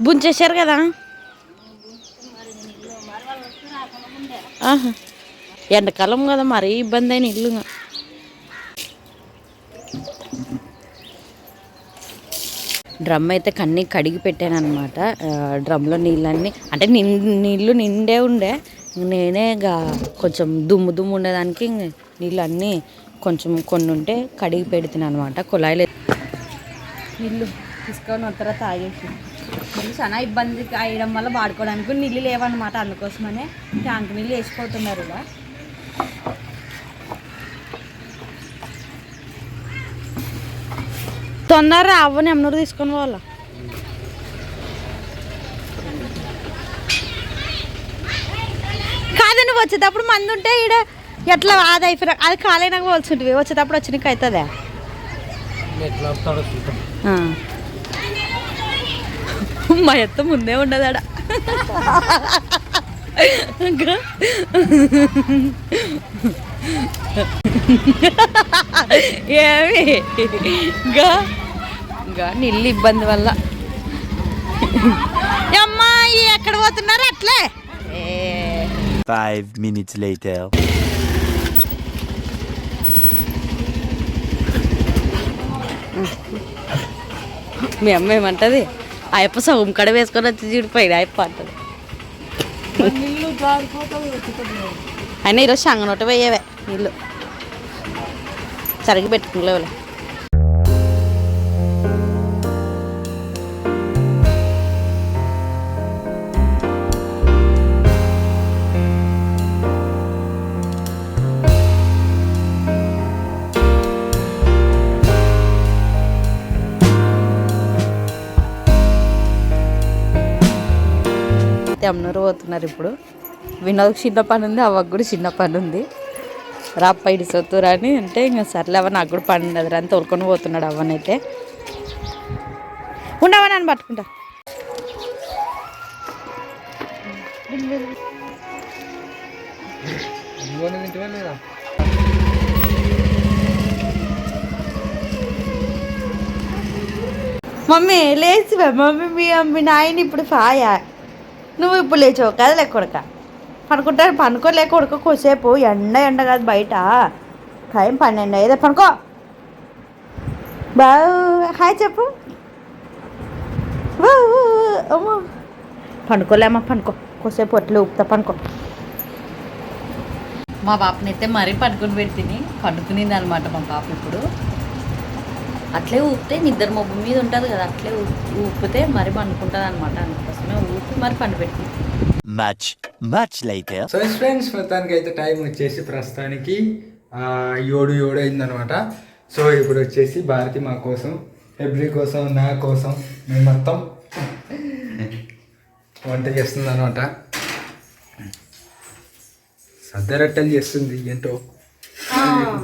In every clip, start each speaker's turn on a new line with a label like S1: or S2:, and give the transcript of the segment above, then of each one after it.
S1: బుంచేశారు కదా? ఆహా. ఎండాకాలం కదా మరీ ఇబ్బంది అయిన ఇల్లు డ్రమ్ అయితే కన్నీ కడిగి పెట్టాను అనమాట డ్రమ్లో నీళ్ళన్నీ అంటే నిన్ నీళ్ళు నిండే ఉండే. నేనే కొంచెం దుమ్ము దుమ్ము ఉండేదానికి ఇంక నీళ్ళు అన్నీ కొంచెం కొన్ని ఉంటే కడిగి పెడుతున్నాను అనమాట కుళాయిలు నీళ్ళు తీసుకొని వస్తారా తాగేసి. నీళ్ళు చాలా ఇబ్బంది అయ్యడం వల్ల వాడుకోవడానికి నీళ్ళు లేవన్నమాట అందుకోసమనే. ట్యాంక్ నీళ్ళు వేసిపోతున్నారు ఇలా తొందర అవ్వని ఎమ్మనూరు తీసుకొని పోవాలా? కాదు నువ్వు వచ్చేటప్పుడు మంది ఉంటే ఈడ ఎట్లా అది అయిపోయినా అది కాలేనాక పోల్చుంటివి వచ్చేటప్పుడు వచ్చి నీకు అవుతుందా
S2: ఎట్లా వస్తాడో చూద్దాం
S1: ఆ. మా ఎత్త ముందే ఉండదాడ ఇంకా? ఏమి? ఇంకా? ఇంకా నీళ్ళు ఇబ్బంది వల్ల. అమ్మా ఈ ఎక్కడ పోతున్నారు అట్లే?
S3: Five minutes later.
S1: మీ అమ్మ ఏమంటది? ఆ అయ్యప్ప సగం కడ వేసుకొని వచ్చి చూడిపోయాడు అయ్యప్ప అంటది. అయినా ఈరోజు సంగనోట పోయేవే నీళ్ళు సరిగి పెట్టుకోలేవులే తెమ్మనూరు పోతున్నారు ఇప్పుడు. వినోద్ చిన్న పని ఉంది అవ్వకు కూడా చిన్న పని ఉంది. రాప్ప ఇడి సొత్తురా అని అంటే ఇంకా సర్లే అవ్వ నాకు కూడా పని ఉండదు అని తోలుకొని పోతున్నాడు అవ్వనైతే. ఉండవా నన్ను పట్టుకుంటా. మమ్మీ లేచివా? మమ్మీ మీ అమ్మి నాయన ఇప్పుడు ఫాయా? నువ్వు ఇప్పుడు లేచావు కదా లేకొడక పనుకుంటారు పనుకో లేకొడక కొద్దిసేపు. ఎండ ఎండ కాదు బయట. టైం పన్నెండు అయ్యేదే పనుకో. బావు. హాయ్ చెప్పు. వూ, వూ, వూ, అమ్మో. పనుకోలేమ్మా పండుకో కొద్దిసేపు ఊపుతా పనుకో. మా పాపనైతే మరీ పడుకుని పెడితే పడుకునింది అనమాట మా పాప ఇప్పుడు. అట్లే ఊపితే నిద్ర మబ్బు మీద ఉంటుంది కదా అట్లే ఊపితే మరి పండుకుంటుంది అనమాట అందుకోసమే ఊపి మరి పండు పెట్టింది
S3: Much, much later.
S2: So friends మొత్తానికి అయితే టైం వచ్చేసి ప్రస్తుతానికి ఆ, ఏడు ఏడు అయిందనమాట సో ఇప్పుడు వచ్చేసి భారతి మా కోసం ఎబ్రి కోసం నా కోసం మేము మొత్తం వంట చేస్తుంది అనమాట సద్దరట్టెలు చేస్తుంది ఏంటో?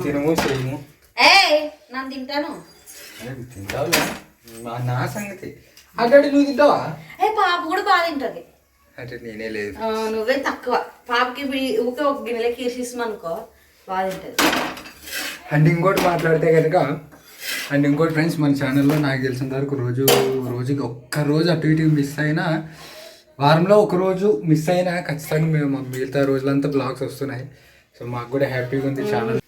S2: తినము చేయము.
S1: తింటాను.
S2: తింటావులే. మా- నా సంగతి. అక్కడ నువ్వు తింటావా?
S1: ఏ పాప కూడా బాగా తింటుంది.
S2: అంటే నేనే లేదు.
S1: నువ్వే తక్కువ. పాపకి ఊకే ఒక గిన్నెలో కీర్చిస్తామనుకో బాగా తింటుంది.
S2: అండ్ ఇంకోటి మాట్లాడితే కనుక అండ్ ఇంకోటి ఫ్రెండ్స్ మన ఛానల్లో నాకు తెలిసినంత వరకు రోజు రోజుకి ఒక్క రోజు అటు ఇటు మిస్ అయినా వారంలో ఒక రోజు మిస్ అయినా ఖచ్చితంగా మేము మిగతా రోజులంతా బ్లాగ్స్ వస్తున్నాయి. సో మాకు కూడా హ్యాపీగా ఉంది ఛానల్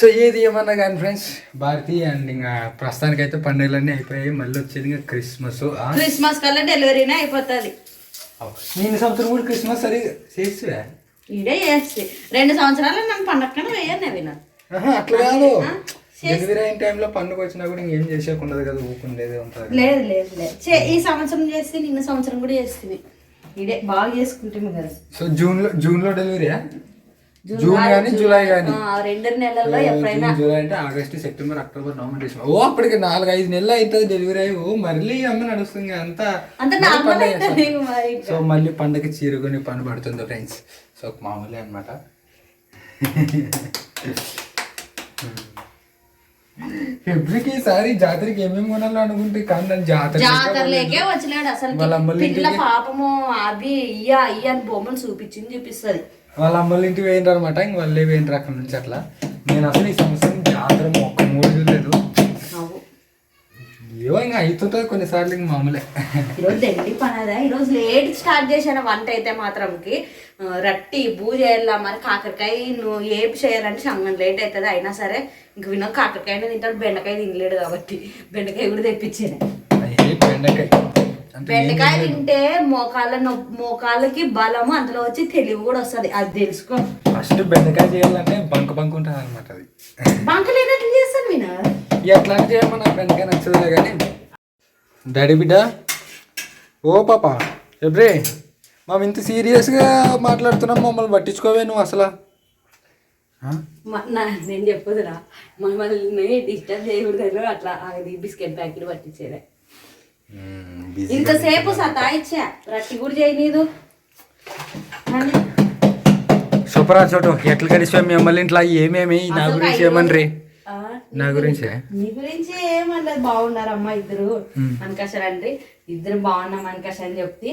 S2: సో ఏది ఏమన్నా కానీ ఫ్రెండ్స్ భారతి అండ్ ఇంకా ప్రస్తుతానికైతే పండుగలన్నీ అయిపోయాయి. మళ్ళీ వచ్చేది ఇంకా క్రిస్మస్?
S1: క్రిస్మస్ కల్లా డెలివరీనే అయిపోతుంది.
S2: నేను సంవత్సరం కూడా క్రిస్మస్ సరిగా చేస్తువా
S1: ఇడే చేస్తే. రెండు సంవత్సరాలు నన్ను పండక్కనే వేయను అవి
S2: అట్లా కాదు. డెలివరీ అయిన టైంలో పండుగ వచ్చినా కూడా ఇంకేం చేసేకుండదు కదా ఊకుండేది ఉంటుంది
S1: లేదు లేదు లేదు. చే- ఈ సంవత్సరం చేస్తే నిన్న సంవత్సరం కూడా చేస్తుంది ఇదే బాగా చేసుకుంటుంది కదా.
S2: సో జూన్లో జూన్లో డెలివరీయా జూన్ కానీ జూలై కానీ
S1: ఆ, రెండు నెలల్లో ఎప్పుడైనా.
S2: జూన్ జూలై అంటే August September October November December. ఓ అప్పటికి నాలుగు ఐదు నెలలు అవుతుంది డెలివరీ అయ్యి. ఓ మళ్ళీ అమ్మ నడుస్తుంది అంతా సో మళ్ళీ పండగ చీరుకొని పని పడుతుంది ఫ్రెండ్స్ సో మామూలే అనమాట ఫిబ్రవరికి ఈసారి జాతరకి ఏమేమి కొనాలి అనుకుంటే కానీ నన్ను జాతర
S1: జాతరలేకే వచ్చినాడు అసలు పిల్ల పాపము అవి ఇయ్య ఇయ్య అని బొమ్మలు చూపించింది చూపిస్తుంది.
S2: వాళ్ళ అమ్మల ఇంటికి పోయినరు అనమాట ఇంక వాళ్ళే పోయినరు అక్కడ నుంచి అట్లా. నేను అసలు ఈ సంవత్సరం జాతర ఒక్క మూడు చూడలేదు.
S1: నవ్వు
S2: ఏవో ఇంకా అవుతుంటుంది కొన్నిసార్లు ఇంక మామూలే.
S1: ఈరోజు దండి పని అదే ఈరోజు లేట్ స్టార్ట్ చేశాను వంట అయితే మాత్రంకి. రట్టి బూజ మరి కాకరకాయ నువ్వు ఏం చేయాలంటే సంగం లేట్ అవుతుంది అయినా సరే ఇంక వినో కాకరకాయ తింటాడు బెండకాయ తినలేడు కాబట్టి. బెండకాయ కూడా తెప్పించాను.
S2: బెండకాయ.
S1: బెండకాయ తింటే మోకాళ్ళ మోకాళ్ళకి బలము అందులో వచ్చి తెలివి కూడా వస్తుంది. అది తెలుసుకో.
S2: ఫస్ట్ బెండకాయ చేయాలంటే బంక బంక ఉంటుంది అనమాట అది.
S1: బంక లేనట్లు చేస్తాను వినా
S2: ఎట్లా చేయమో నాకు బెండకాయ నచ్చదులే కానీ డాడీ బిడ్డ. ఓ పాప. ఎబ్రే మేము ఇంత సీరియస్గా మాట్లాడుతున్నాం మమ్మల్ని పట్టించుకోవే నువ్వు అసలు.
S1: నేను చెప్పదురా మమ్మల్ని డిస్టర్బ్ చేయకూడదు అట్లా అది బిస్కెట్ ప్యాకెట్ పట్టించేదే. ఇంతసేపు సతాయిచ్చా? రట్టి కూడా చేయనీదు
S2: సూపరా చోటు. ఎట్లా గడిచిపోయి మిమ్మల్ని ఇంట్లో ఏమేమి నా గురించి
S1: ఆ,
S2: నా గురించే?
S1: నీ గురించి ఏమన్నది బాగున్నారు అమ్మ ఇద్దరు. మనకసలు అండి ఇద్దరు బాగున్నాం మనకస అని చెప్తే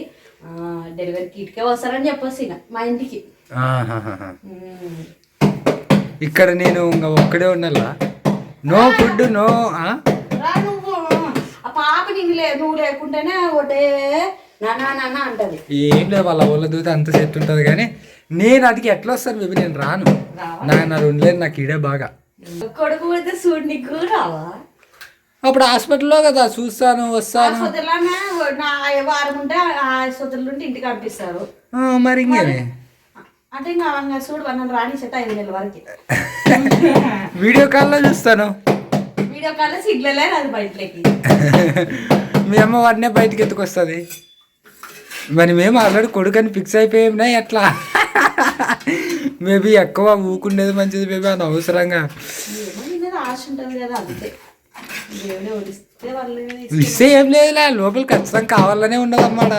S1: డెలివరీ కిట్కే వస్తారని చెప్పొచ్చు ఇక మా ఇంటికి.
S2: ఇక్కడ నేను ఇంకా ఒక్కడే ఉండాలా? నో ఫుడ్ నో
S1: నువ్వు. పాప నీకు లే నువ్వు లేకుంటేనే ఒకటే నానా నాన్న అంటది.
S2: ఏం లేదు వాళ్ళ వాళ్ళ దూత అంత సెట్ ఉంటుంది కానీ నేను అదికి ఎట్లా వస్తాను బేబీ? నేను రాను? నా నా ఉండలేదు నాకు ఈడే బాగా.
S1: కొడుకు పోతే చూడు నీకు రావా?
S2: అప్పుడు హాస్పిటల్లో కదా చూస్తాను వస్తాను.
S1: నా వారం ఉంటే ఆ ఆసుపత్రుల నుండి ఇంటికి పంపిస్తారు.
S2: మరి ఇంకేమి?
S1: అంటే ఇంకా చూడు నన్ను రాణి చెత్త ఐదు నెలల వరకు.
S2: వీడియో కాల్లో చూస్తాను.
S1: వీడియో కాల్ సిగ్నలే రాదు బయటలోకి.
S2: మీ అమ్మ వాడినే బయటికి ఎత్తుకొస్తుంది. మరి మేము ఆల్రెడీ కొడుకని ఫిక్స్ అయిపోయాం ఎట్లా? మేబీ ఎక్కువ ఊకుండేది మంచిది బేబీ అని అవసరంగా. విషయం ఏం లేదులే లోపల ఖచ్చితంగా కావాలనే ఉండదు అమ్మాడ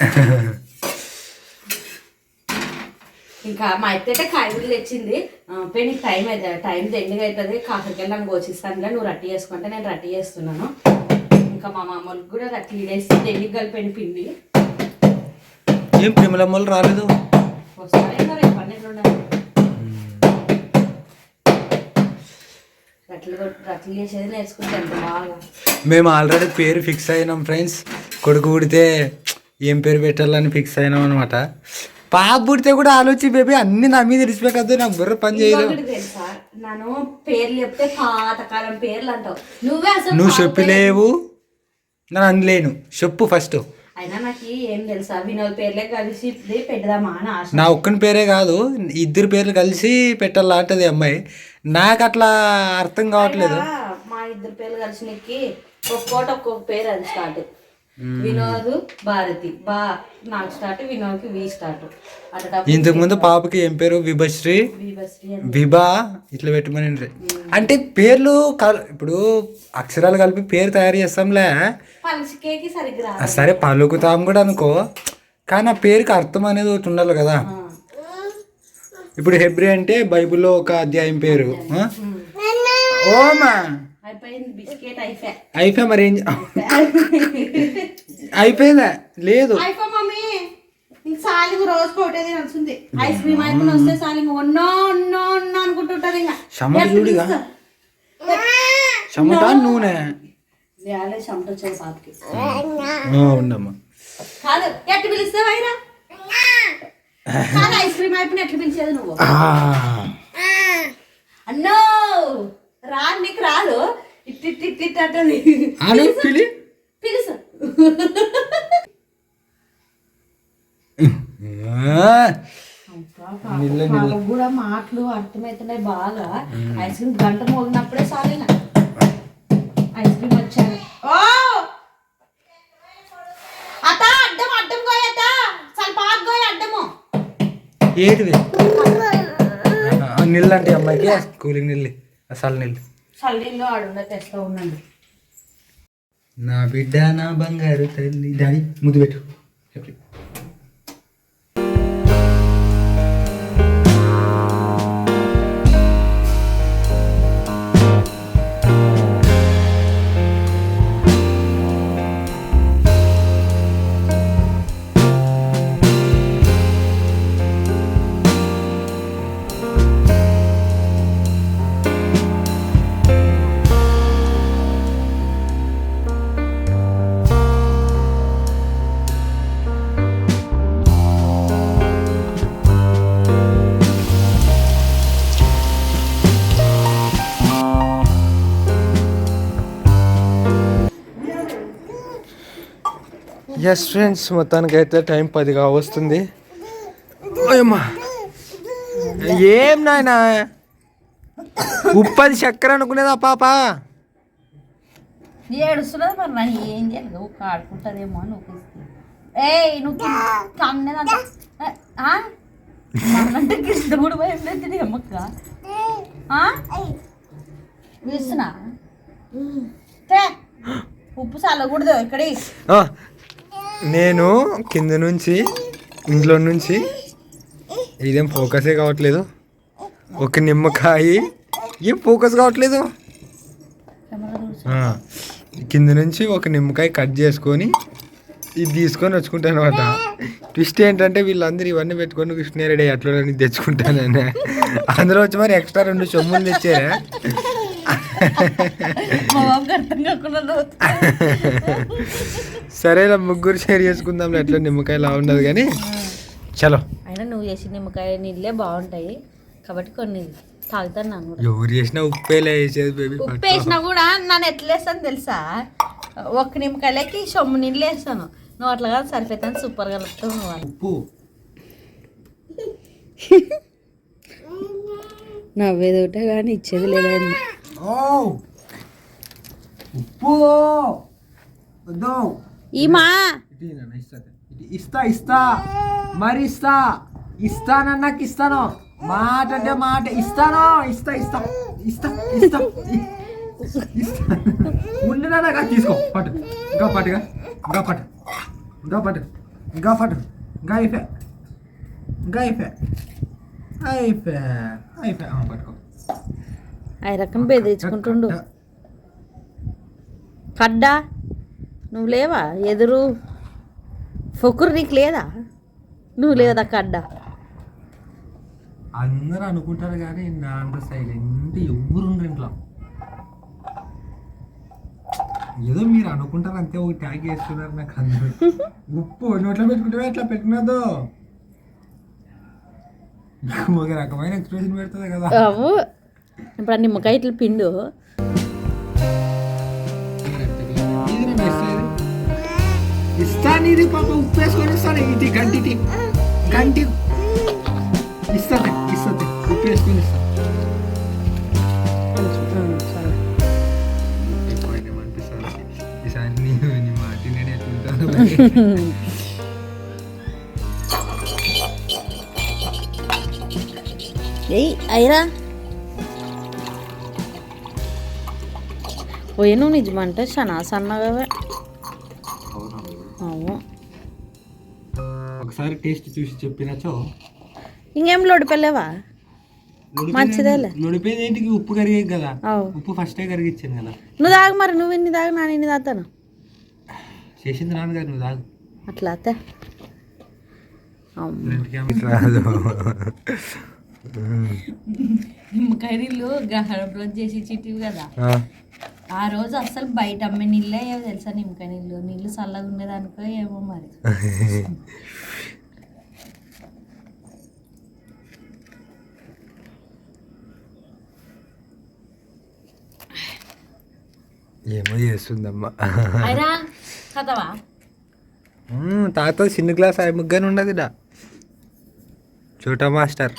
S1: ఇంకా మా అయితే కాయగూరలు తెచ్చింది. నీకు టైం అయితే టైం ఎండింగ్ అవుతుంది కాకరకాయలు నన్ను కోచిస్తానులే నువ్వు రట్టి చేసుకుంటే నేను రట్టి చేస్తున్నాను. ఇంకా మా మామూలుకి కూడా రట్టి వేసి డెల్లి కలిపిన పిండి.
S2: ఏం ప్రేమలమ్మలు రాలేదు? మేము ఆల్రెడీ పేరు ఫిక్స్ అయినాం ఫ్రెండ్స్ కొడుకు పుడితే ఏం పేరు పెట్టాలని ఫిక్స్ అయినాం అనమాట పాప పుడితే కూడా ఆలోచి బేబీ అన్ని నా మీద ఇరిచిపోయి నాకు బుర్ర పని చేయదు
S1: ఇంకొకటి తెలుసా? నన్ను పేర్లు చెప్తే పాతకాలం పేర్లు అంటావు. నువ్వే అసలు
S2: నువ్వు
S1: పాత పేర్లు-
S2: చెప్పలేవు నేను అనలేను. చెప్పు ఫస్ట్
S1: అయినా నాకు ఏం తెలుసా? వినోద్ పేర్లే కలిసి ఇది పెడదామా అని ఆశ.
S2: నా ఒక్కని పేరే కాదు ఇద్దరు పేర్లు కలిసి పెట్టాలంటది అమ్మాయి. నాకు అట్లా అర్థం కావట్లేదు.
S1: మా ఇద్దరు పేర్లు కలిసి నీకు ఒక్కోటి ఒక్కొక్క పేరు అది స్టార్ట్ వినోద్ భారతి. బా నాకు స్టార్ట్ వినోద్కి వి స్టార్ట్.
S2: ఇంతకు ముందు పాపకి ఏం పేరు? విభశ్రీ. విభా ఇట్లా పెట్టమని అంటే పేర్లు ఇప్పుడు అక్షరాలు కలిపి పేరు తయారు చేస్తాంలే. సరే పలుకుతాం కూడా అనుకో. కానీ ఆ పేరుకి అర్థం అనేది ఒకటి ఉండాలి కదా. ఇప్పుడు హెబ్రి అంటే బైబిల్లో ఒక అధ్యాయం పేరు? ఓమా.
S1: అయిపోయా.
S2: మరి ఏం అయిపోయిందా? లేదు.
S1: సాలింగ్ ఐస్ క్రీమ్ వస్తే సాలింగ్. ఇంకా.
S2: చూడుగా నూనె?
S1: వచ్చాయి పాపకి.
S2: ఉండమ్మా
S1: కాదు ఎట్లా పిలిస్తే వైరా ఐస్ క్రీమ్ అయిపోయిన ఎట్లా పిలిచేది నువ్వు
S2: ఆ.
S1: అన్నో రా నీకు రాదు ఇట్
S2: తట్టది పిలి.
S1: పిలుసు. కూడా మాటలు అర్థమవుతున్నాయి బాగా. ఐస్ క్రీమ్ గంట మోగినప్పుడే సారీ ఐస్ క్రీమ్ వచ్చాను అడ్డం అడ్డం గోయ అడ్డము.
S2: ఏది నీళ్ళు అంటే అమ్మాయికి. కూలింగ్ నీళ్ళు అసలు నీళ్ళు
S1: చల్లీలో ఆడున్న తెస్తూ ఉన్నాను
S2: నా బిడ్డ నా బంగారు తల్లి. దాని ముద్దు పెట్టు. ఎస్ ఫ్రెండ్స్ మొత్తానికి అయితే టైం పదిగా వస్తుంది. ఓయమ్మా ఏం నాయనా? ఉప్పది చక్కెర అనుకునేదా పాప?
S1: ఏడుస్తున్నది మరి నా ఏం ఆడుకుంటుందేమో అని ఏయ్ నువ్వు కన్నదంట మనంటే కింద కూడా అమ్మక్క. వేస్తున్నా ఉప్పు చల్లకూడదు ఇక్కడి
S2: నేను కింద నుంచి ఇంట్లో నుంచి ఇదేం ఫోకసే కావట్లేదు. ఒక నిమ్మకాయ. ఏం ఫోకస్ కావట్లేదు? కింద నుంచి ఒక నిమ్మకాయ కట్ చేసుకొని ఇది తీసుకొని వచ్చుకుంటాను అనమాట ట్విస్ట్ ఏంటంటే వీళ్ళందరూ ఇవన్నీ పెట్టుకొని కృష్ణారెడ్డి అట్లా తెచ్చుకుంటానని. అందరూ వచ్చి మరి ఎక్స్ట్రా రెండు సొమ్ములు తెచ్చారా?
S1: మా బాబుకి అర్థం కాకుండా.
S2: సరేలా ముగ్గురు షేర్ చేసుకుందాం ఎట్లా నిమ్మకాయ లా ఉండదు కానీ. చలో.
S1: అయినా నువ్వు చేసిన నిమ్మకాయ నీళ్ళే బాగుంటాయి. కాబట్టి కొన్ని తాగుతాను
S2: ఎవరు చేసినా ఉప్పేలా వేసేది బేబీ
S1: ఉప్పు వేసినా కూడా నన్ను ఎట్లా వేస్తాను తెలుసా? ఒక్క నిమ్మకాయలకి సొమ్ము నీళ్ళు వేస్తాను. నువ్వు అట్లా కాదు సరిపోతాను సూపర్ కలుపుతావు నువ్వు అని.
S2: ఉప్పు.
S1: నవ్వేది ఒకటే కానీ ఇచ్చేది లేదండి
S2: ఉప్పు
S1: ఈమా
S2: ఇస్తా ఇస్తా ఇస్తా మరి ఇస్తా ఇస్తానన్నాక ఇస్తాను మాట అంటే మాట ఇస్తాను ఇస్తా ఇస్తా ఇస్తా ఇస్తా ఇస్తా ఉండు నాన్న తీసుకో. పట్టు. ఇంకా పట్టుగా ఇంకా పట్టు. ఇంకా పట్టు. ఇంకా పట్టు. ఇంకా అయిపోయా ఇంకా అయిపోయా అయిపోయా అయిపోయా ఆ, పట్టుకో.
S1: ఆ రకం బెదిరించుకుంటుండు కడ్డా నువ్వు లేవా? ఎదురు. ఫొక్కురు నీకు లేదా? నువ్వు లేదా కడ్డా?
S2: అందరూ అనుకుంటారు కానీ నా అంత సైలెంట్ ఎవరు ఇంట్లో. ఏదో మీరు అనుకుంటారు అంతే ఒక ట్యాగ్ వేస్తున్నారు నాకు అందరూ. ఉప్పు నోట్లో పెట్టుకుంటే ఎట్లా పెట్టినదో? ఒక రకమైన ఎక్స్ప్రెషన్ పెడుతుంది కదా.
S1: ఇప్పుడు ఆ నిమ్మకాయ ఇట్లా పిండు.
S2: ఇస్తాను ఇది పాప ఉప్పు వేసుకొని ఇస్తాను ఇది గంటిటి గంటి ఇస్తాను ఇస్తుంది ఉప్పు వేసుకొని ఇస్తాను
S1: ఏయ్ అయిరా పోయి నువ్వు నిజమంటే సనా సన్నగా అవును.
S2: ఒకసారి టేస్ట్ చూసి చెప్పినచో.
S1: ఇంకేం లోడిపెళ్ళేవా మంచిదేలే.
S2: నొడిపోయింది ఏంటికి ఉప్పు కరిగేది కదా.
S1: అవు.
S2: ఉప్పు ఫస్టే కరిగిచ్చాను కదా.
S1: నువ్వు తాగు మరి నువ్వు ఇన్ని తాగు నేను ఇన్ని తాగుతాను.
S2: చేసింది నాన్నగారు నువ్వు తాగు.
S1: అట్లా అత్తే. గ్రహణం రోజు చేసి చిట్టివి కదా. ఆ రోజు అసలు బయట అమ్మే నీళ్ళే ఏవో తెలుసా నిమ్మకాయ నీళ్ళు? నీళ్ళు చల్లగా ఉండేదానికో ఏమో మరి.
S2: ఏమో చేస్తుందమ్మా.
S1: అయినా కదవా
S2: తాత చిన్న గ్లాస్ అయి ముగ్గానే ఉండదు చోటా మాస్టర్.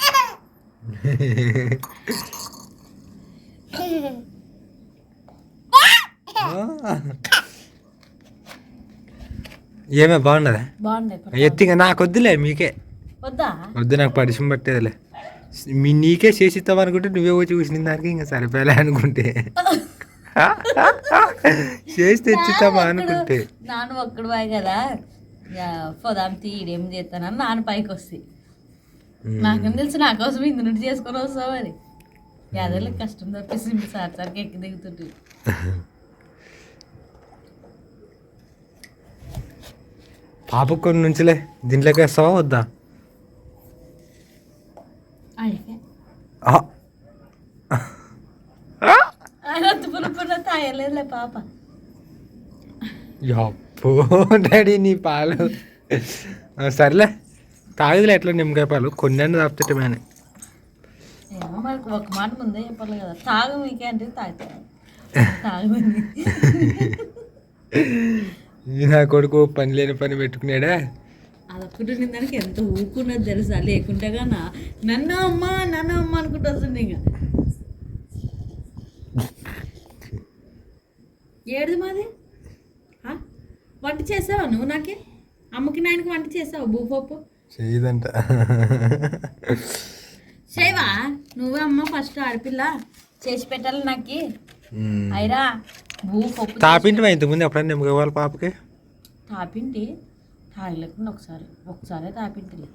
S2: ఏమే బాగున్నదా? ఎత్తిగా నాకు వద్దులే మీకే.
S1: వద్దా?
S2: వద్దు నాకు పరిచయం పట్టేదిలే మీ నీకే చేసిస్తావు అనుకుంటే నువ్వే వచ్చి కూర్చుని దానికి ఇంకా సరిపోలే అనుకుంటే. చేసి తెచ్చిస్తావా అనుకుంటే.
S1: నాన్న ఒక్కడు పోయి కదా పొదాం తీయడేం చేస్తానని నాన్న పైకి వస్తే. నాకేం తెలుసు నా కోసం ఇందు నుండి చేసుకొని వస్తావు మరి యాదవులకు కష్టం తప్పేసి మీ సార్ సార్కి ఎక్కి దిగుతుంటు.
S2: పాప కొన్ని నుంచిలే దీంట్లోకి వేస్తావా వద్దా?
S1: పాప.
S2: డాడీ నీ పాలు. సర్లే. తాగదులే ఎట్లా నిమ్మకాయ పాలు? కొన్ని అన్న తప్పుతుంటే మేనే.
S1: ఏమో మరి ఒక మాట ముందే చెప్పాలి కదా. తాగు మీకే అంటే తాగుతా తాగు.
S2: నా కొడుకు పని లేని పని పెట్టుకున్నాడా?
S1: అదొక్కటి ఉన్న దానికి ఎంత ఊకున్నది తెలుసా? లేకుంటే గానా నన్ను అమ్మ నన్ను అమ్మ అనుకుంటూ వస్తుంది ఇంకా. ఏడుది మాది? వంట చేసావా నువ్వు నాకే? అమ్మకి నాయనకి వంట చేసావు భూపప్పు
S2: చేయదంట.
S1: చేయవా? నువ్వే అమ్మ ఫస్ట్ ఆడపిల్ల. చేసి పెట్టాలి నాకు. అయిరా.
S2: తాపింటి ఇంతకుముందు ఎప్పుడైనా నిమ్మకాయ వాళ్ళ పాపకి?
S1: తాపింటి. తాగలేకుండా ఒకసారి ఒకసారి తాపింటిలే.